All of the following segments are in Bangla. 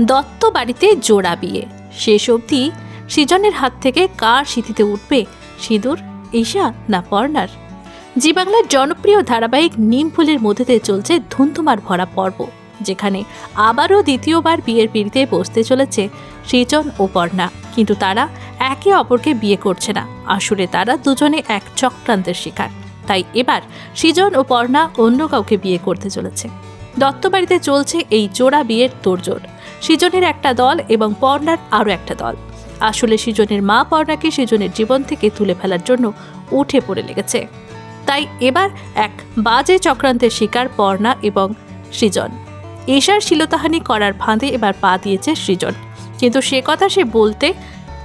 দত্ত বাড়িতে জোড়া বিয়ে। শেষ অবধি সৃজনের হাত থেকে কার সিঁথিতে উঠবে সিঁদুর, ঈশা না পর্নার জি বাংলার জনপ্রিয় ধারাবাহিক নিম ফুলের মধ্যে চলছে ধুন্ধুমার ভরা পর্ব, যেখানে আবারও দ্বিতীয়বার বিয়ের পিড়িতে বসতে চলেছে সৃজন ও পর্ণা। কিন্তু তারা একে অপরকে বিয়ে করছে না। আসলে তারা দুজনে এক চক্রান্তের শিকার। তাই এবার সৃজন ও পর্ণা অন্য কাউকে বিয়ে করতে চলেছে। দত্তবাড়িতে চলছে এই জোড়া বিয়ের তোড়জোড়। সৃজনের একটা দল এবং পর্ণার আরও একটা দল। আসলে সৃজনের মা পর্ণাকে সৃজনের জীবন থেকে তুলে ফেলার জন্য উঠে পড়ে লেগেছে। তাই এবার এক বাজে চক্রান্তের শিকার পর্ণা এবং সৃজন। এশার শিলতাহানি করার ফাঁদে এবার পা দিয়েছে সৃজন। কিন্তু সে কথা সে বলতে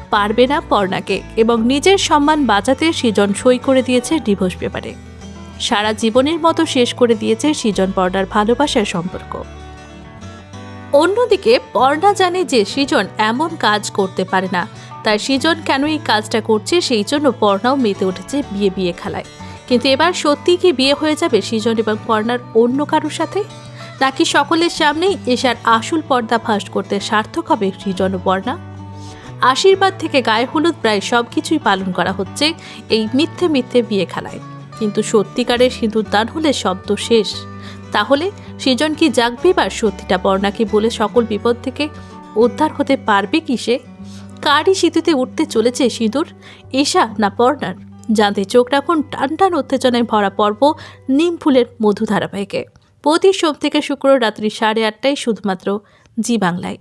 পারবে না পর্ণাকে এবং নিজের সম্মান বাঁচাতে সৃজন সই করে দিয়েছে ডিভোর্স পেপারে। সারা জীবনের মতো শেষ করে দিয়েছে সৃজন পর্ণার ভালোবাসার সম্পর্ক। অন্যদিকে, পর্ণা জানে যে সৃজন এমন কাজ করতে পারে না। তাই সৃজন কেন এই কাজটা করছে সেই জন্য পর্ণাও মেতে উঠেছে বিয়ে বিয়ে খেলায়। কিন্তু এবার সত্যি কি বিয়ে হয়ে যাবে সৃজন এবং পর্ণার অন্য কারোর সাথে? নাকি সকলের সামনেই এশার আসল পর্দা ফাঁস করতে সার্থক হবে সৃজন ও পর্ণা? আশীর্বাদ থেকে গায়ে হলুদ প্রায় সব কিছুই পালন করা হচ্ছে এই মিথ্যে মিথ্যে বিয়ে খেলায়। কিন্তু সত্যিকারের সিঁদুর দান হলে শব্দ শেষ। তাহলে সেজন কি জাগবে বা সত্যিটা বর্ণাকে বলে সকল বিপদ থেকে উদ্ধার হতে পারবে কি সে? কারই সিঁথিতে উঠতে চলেছে সিঁদুর? এসা না পর্ণার? জানতে চোখ রাখুন টান টান উত্তেজনায় ভরা পর্ব নিম ফুলের মধু ধারাবাহিকে প্রতি সোম থেকে শুক্র রাত্রি সাড়ে আটটায় শুধুমাত্র জি বাংলায়।